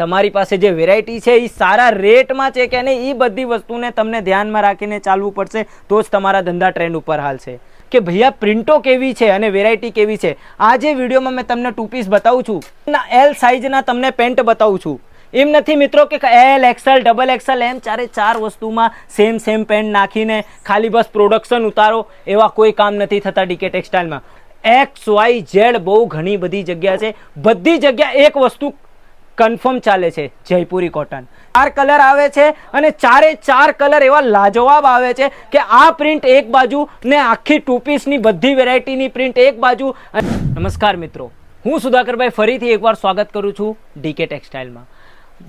તમારી પાસે જે વેરાયટી છે એ સારા રેટમાં છે કે નહીં એ બધી વસ્તુને તમને ધ્યાનમાં રાખીને ચાલવું પડશે, તો જ તમારા ધંધા ટ્રેન્ડ ઉપર હાલશે. કે ભૈયા પ્રિન્ટો કેવી છે અને વેરાયટી કેવી છે? આ જે વિડીયોમાં મેં તમને ટુ પીસ બતાવું છું એલ સાઇઝના તમને પેન્ટ બતાવું છું. એમ નથી મિત્રો કે L XL double XL M ચારે ચાર વસ્તુમાં સેમ સેમ પેન્ટ નાખીને ખાલી બસ પ્રોડક્શન ઉતારો, એવા કોઈ કામ નથી થતા ડીકે ટેક્સટાઇલમાં એક્સ વાય ઝેડ બહુ ઘણી બધી જગ્યા છે. બધી જગ્યા એક વસ્તુ કન્ફર્મ ચાલે છે જયપુરી કોટન ચાર કલર આવે છે અને ચારે ચાર કલર એવા લાજવાબ આવે છે કે આ પ્રિન્ટ એક બાજુ ને આખી ટુ પીસની બધી વેરાયટીની પ્રિન્ટ એક બાજુ. નમસ્કાર મિત્રો, હું સુધાકરભાઈ ફરીથી એકવાર સ્વાગત કરું છું ડીકે ટેક્સટાઇલમાં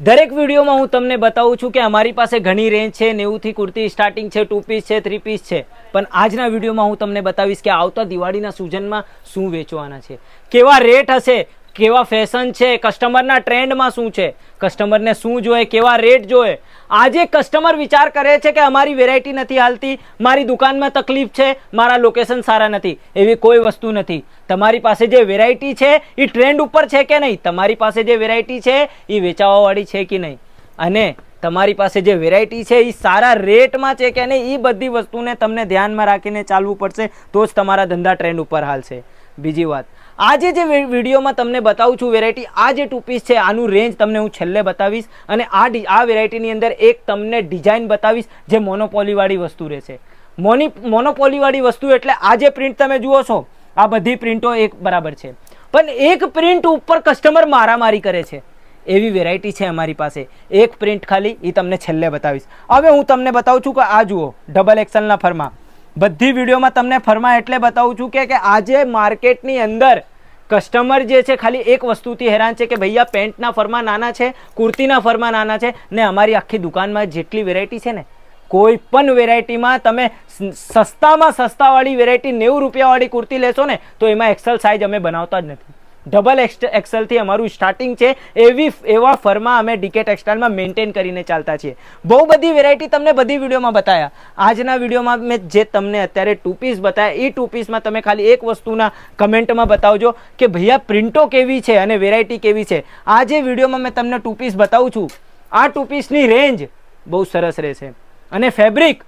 દરેક વિડીયોમાં હું તમને બતાવું છું કે અમારી પાસે ઘણી રેન્જ છે નેવુંથી કુર્તી સ્ટાર્ટિંગ છે ટુ પીસ છે થ્રી પીસ છે. પણ આજના વિડીયોમાં હું તમને બતાવીશ કે આવતા દિવાળીના સૂજનમાં શું વેચવાના છે, કેવા રેટ હશે કેવા ફેશન છે કસ્ટમરના ટ્રેન્ડમાં શું છે કસ્ટમરને શું જોઈએ, કેવા રેટ જોઈએ. આજે કસ્ટમર વિચાર કરે છે કે અમારી વેરાયટી નથી હાલતી, મારી દુકાનમાં તકલીફ છે, મારા લોકેશન સારા નથી, એવી કોઈ વસ્તુ નથી. તમારી પાસે જે વેરાયટી છે, એ ટ્રેન્ડ ઉપર છે કે નહીં? તમારી પાસે જે વેરાયટી છે, એ વેચાવાવાળી છે કે નહીં? અને તમારી પાસે જે વેરાયટી છે, એ સારા રેટમાં છે કે નહીં, એ બધી વસ્તુને તમને ધ્યાનમાં રાખીને ચાલવું પડશે, તો જ તમારા ધંધા ટ્રેન્ડ ઉપર હાલશે. બીજી વાત આજે જે વિડીયોમાં તમને બતાવું છું વેરાયટી આ જે ટુ પીસ છે, આનું રેન્જ તમને હું છેલ્લે બતાવીશ અને આ આ વેરાયટીની અંદર એક તમને ડિઝાઇન બતાવીશ જે મોનોપોલીવાળી વસ્તુ રહેશે. મોની મોનોપોલીવાળી વસ્તુ એટલે આ જે પ્રિન્ટ તમે જુઓ છો, આ બધી પ્રિન્ટો એક બરાબર છે. પણ એક પ્રિન્ટ ઉપર કસ્ટમર મારામારી કરે છે. એવી વેરાયટી છે અમારી પાસે. એક પ્રિન્ટ ખાલી એ તમને છેલ્લે બતાવીશ. હવે હું તમને બતાવું છું કે આ જુઓ ડબલ એક્સલના ફરમા. બધી વિડીયોમાં તમને ફરમા એટલે બતાવું છું કે આજે માર્કેટની અંદર કસ્ટમર જે છે, ખાલી એક વસ્તુથી હેરાન છે કે ભૈયા પેન્ટના ફરમા નાના છે, કુર્તીના ફરમા નાના છે ને અમારી આખી દુકાનમાં જેટલી વેરાયટી છે ને, કોઈ પણ વેરાયટીમાં તમે સસ્તામાં સસ્તાવાળી વેરાયટી નેવું રૂપિયાવાળી કુર્તી લેશો ને, તો એમાં એક્સેલ સાઇઝ અમે બનાવતા જ નથી. ડબલ એક્સેલથી અમારું સ્ટાર્ટિંગ છે, એવી એવા ફરમાં અમે ડીકે ટેક્સટાઇલમાં મેન્ટેન કરીને ચાલતા છીએ. બહુ બધી વેરાયટી તમને બધી વિડીયોમાં બતાવ્યા આજના વિડીયોમાં મેં જે તમને અત્યારે ટુ પીસ બતાવ્યા એ ટુ પીસમાં તમે ખાલી એક વસ્તુના કમેન્ટમાં બતાવજો કે ભૈયા પ્રિન્ટો કેવી છે અને વેરાયટી કેવી છે. આ જે વિડીયોમાં મેં તમને ટુ પીસ બતાવું છું, આ ટુ પીસની રેન્જ બહુ સરસ રહેશે. અને ફેબ્રિક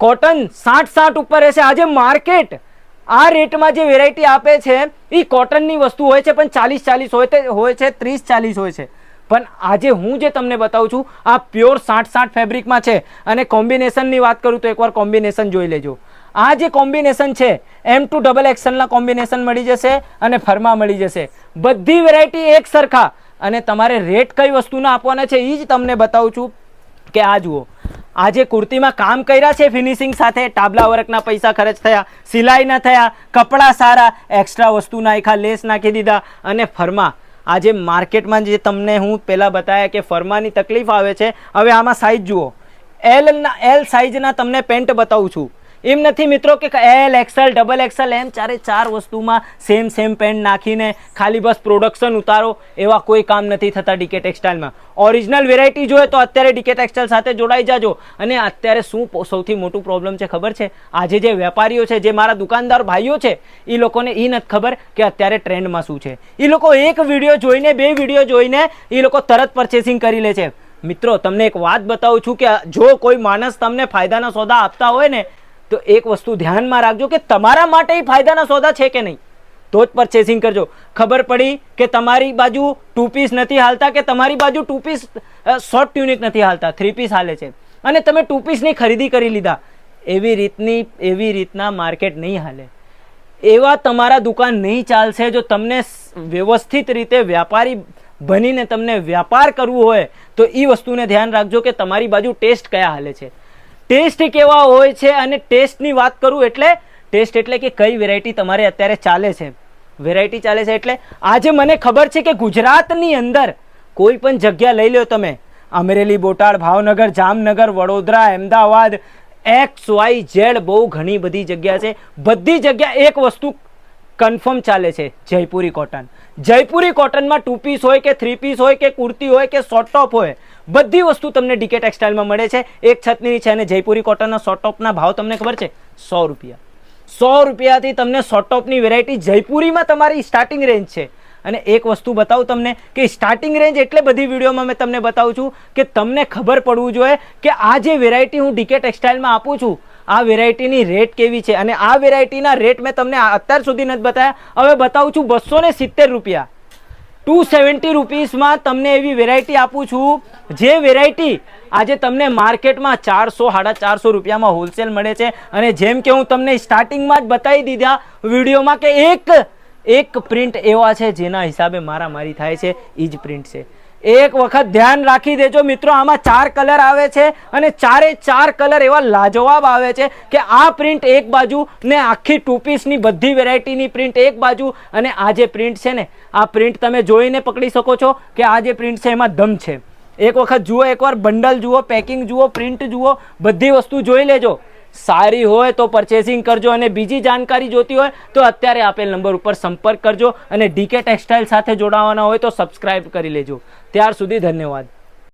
કોટન સાઠ સાઠ ઉપર રહેશે. આજે માર્કેટ આ રેટમાં જે વેરાયટી આપે છે, એ કોટનની વસ્તુ હોય છે, પણ ચાલીસ ચાલીસ હોય તે, હોય છે, ત્રીસ ચાલીસ હોય છે. પણ આજે હું જે તમને બતાવું છું, આ પ્યોર સાઠ સાઠ ફેબ્રિકમાં છે. અને કોમ્બિનેશનની વાત કરું તો એકવાર કોમ્બિનેશન જોઈ લેજો. આ જે કોમ્બિનેશન છે એમ ટુ ડબલ એક્સલના કોમ્બિનેશન મળી જશે અને ફરમા મળી જશે. બધી વેરાયટી એક સરખા. અને તમારે રેટ કઈ વસ્તુના આપવાના છે એ જ તમને બતાવું છું કે આ જુઓ. આજે કુર્તીમાં કામ કર્યા છે ફિનિશિંગ સાથે. ટાબલા વર્કના પૈસા ખર્ચ થયા સિલાઈના થયા, કપડાં સારા એક્સ્ટ્રા વસ્તુ નાખ્યા, લેસ નાખી દીધા. અને ફરમા, આજે માર્કેટમાં જે તમને હું પહેલાં બતાવ્યા કે ફરમાની તકલીફ આવે છે, હવે આમાં સાઇઝ જુઓ. એલના એલ સાઇઝના તમને પેન્ટ બતાવું છું. એમ નથી મિત્રો કે L XL double XL M ચારે ચાર વસ્તુમાં સેમ સેમ પેન્ટ નાખીને ખાલી બસ પ્રોડક્શન ઉતારો, એવા કોઈ કામ નથી થતા ડીકે ટેક્સટાઇલમાં ઓરિજિનલ વેરાયટી જોઈએ તો અત્યારે ડીકે ટેક્સટાઇલ સાથે જોડાઈ જાજો. અને અત્યારે શું સૌથી મોટું પ્રોબ્લેમ છે ખબર છે? આજે જે વેપારીઓ છે, જે મારા દુકાનદાર ભાઈઓ છે એ લોકોને એ નથી ખબર કે અત્યારે ટ્રેન્ડમાં શું છે. એ લોકો એક વીડિયો જોઈને, બે વીડિયો જોઈને એ લોકો તરત પરચેસિંગ કરી લે છે. મિત્રો, તમને એક વાત બતાવું છું કે જો કોઈ માણસ તમને ફાયદાના સોદા આપતા હોય ને તો એક વસ્તુ ધ્યાનમાં રાખજો કે તમારા માટે ફાયદાના સોદા છે કે નહીં? તો જ પરચેસિંગ કરજો. ખબર પડી કે તમારી બાજુ ટુ પીસ નથી હાલતા કે તમારી બાજુ ટુ પીસ શોર્ટ ટ્યુનિક નથી હાલતા થ્રી પીસ હાલે છે. અને તમે ટુ પીસની ખરીદી કરી લીધા. એવી રીતની, એવી રીતના માર્કેટ નહીં હાલે. એવા તમારા દુકાન નહીં ચાલશે જો તમને વ્યવસ્થિત રીતે વ્યાપારી બનીને તમને વ્યાપાર કરવું હોય, તો એ વસ્તુને ધ્યાન રાખજો કે તમારી બાજુ ટેસ્ટ કયા હાલે છે. ટેસ્ટ કેવા હોય છે અને ટેસ્ટની વાત કરું એટલે ટેસ્ટ એટલે કે કઈ વેરાયટી તમારે અત્યારે ચાલે છે. વેરાયટી ચાલે છે એટલે આજે મને ખબર છે કે ગુજરાતની અંદર કોઈ પણ જગ્યા લઈ લો તમે. Amreli, Botad, Bhavnagar, Jamnagar, Vadodara, Ahmedabad X Y Z બહુ ઘણી બધી જગ્યા છે. બધી જગ્યા એક વસ્તુ કન્ફર્મ ચાલે છે, જયપુરી કોટન જયપુરી કોટનમાં ટુ પીસ હોય કે થ્રી પીસ હોય કે કુર્તી હોય કે શોર્ટ ટોપ હોય, બધી વસ્તુ તમને ડીકે ટેક્સટાઇલમાં મળે છે. એક છતની છે અને જયપુરી કોટનના શોર્ટ ટોપના ભાવ તમને ખબર છે? સો રૂપિયા. સો રૂપિયાથી તમને શોર્ટ ટોપની વેરાયટી જયપુરીમાં તમારી સ્ટાર્ટિંગ રેન્જ છે. અને એક વસ્તુ બતાવું તમને કે સ્ટાર્ટિંગ રેન્જ એટલે બધી વિડીયોમાં મેં તમને બતાવું છું કે તમને ખબર પડવું જોઈએ કે આ જે વેરાયટી હું ડીકે ટેક્સટાઇલમાં આપું છું આ વેરાયટીની રેટ કેવી છે? અને આ વેરાયટીના રેટ મેં તમને અત્યાર સુધી નથી બતાવ્યા હવે બતાવું છું બસો ને સિત્તેર રૂપિયા. ટુ સેવન્ટી રૂપીસમાં તમને એવી વેરાયટી આપું છું, જે વેરાયટી આજે તમને માર્કેટમાં ચારસો, સાડા ચારસો રૂપિયામાં હોલસેલ મળે છે. અને જેમ કે હું તમને સ્ટાર્ટિંગમાં જ બતાવી દીધા વિડીયોમાં કે એક એક પ્રિન્ટ એવા છે જેના હિસાબે મારા મારી થાય છે. એ જ પ્રિન્ટ છે. એક વખત ધ્યાન રાખી દેજો મિત્રો, આમાં ચાર કલર આવે છે અને ચારે ચાર કલર એવા લાજવાબ આવે છે કે આ પ્રિન્ટ એક બાજુ ને આખી ટુ પીસની બધી વેરાયટીની પ્રિન્ટ એક બાજુ અને આ જે પ્રિન્ટ છે ને, આ પ્રિન્ટ તમે જોઈને પકડી શકો છો કે આ જે પ્રિન્ટ છે એમાં દમ છે. એક વખત જુઓ, એકવાર બંડલ જુઓ પેકિંગ જુઓ પ્રિન્ટ જુઓ, બધી વસ્તુ જોઈ લેજો. સારી હોય તો પરચેસિંગ કરજો અને બીજી જાણકારી જોતી હોય તો અત્યારે આપેલ નંબર ઉપર સંપર્ક કરજો અને ડીકે ટેક્સટાઇલ સાથે જોડાવાના હોય તો સબસ્ક્રાઇબ કરી લેજો. ત્યાર સુધી ધન્યવાદ.